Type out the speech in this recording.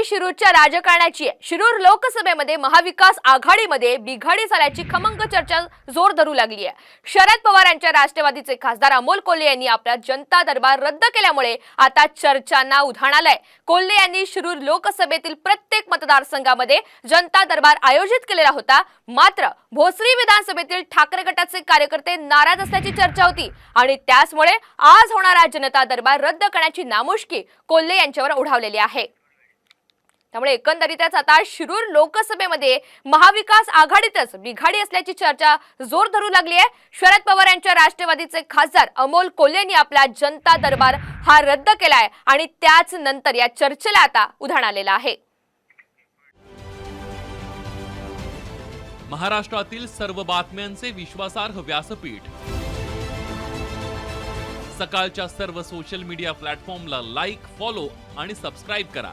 ही शिरूरच्या राजकारणाची आहे शिरूर लोकसभेमध्ये महाविकास आघाडीमध्ये बिघाडी झाल्याची खमंग चर्चा जोर धरू लागली आहे. शरद पवार यांच्या राष्ट्रवादीचे खासदार अमोल कोल्हे यांनी आपला जनता दरबार रद्द केल्यामुळे आता चर्चांना उधाण आलंय. कोल्हे यांनी शिरूर लोकसभेतील प्रत्येक मतदारसंघामध्ये जनता दरबार आयोजित केलेला होता. मात्र भोसरी विधानसभेतील ठाकरे गटाचे कार्यकर्ते नाराज असल्याची चर्चा होती आणि त्याचमुळे आज होणारा जनता दरबार रद्द करण्याची नामुष्की कोल्हे यांच्यावर उडावलेली आहे. त्यामुळे एकंदरीतच आता शिरूर लोकसभेमध्ये महाविकास आघाडीतच बिघाडी असल्याची चर्चा जोर धरू लागली आहे. शरद पवार यांच्या राष्ट्रवादीचे खासदार अमोल कोल्हेंनी आपला जनता दरबार हा रद्द केलाय आणि त्याच नंतर या चर्चेला आता उधाण आलेलं आहे. महाराष्ट्रातील सर्व बातम्यांचे विश्वासार्ह व्यासपीठ. सकाळच्या सर्व सोशल मीडिया प्लॅटफॉर्मला लाईक फॉलो आणि सबस्क्राईब करा.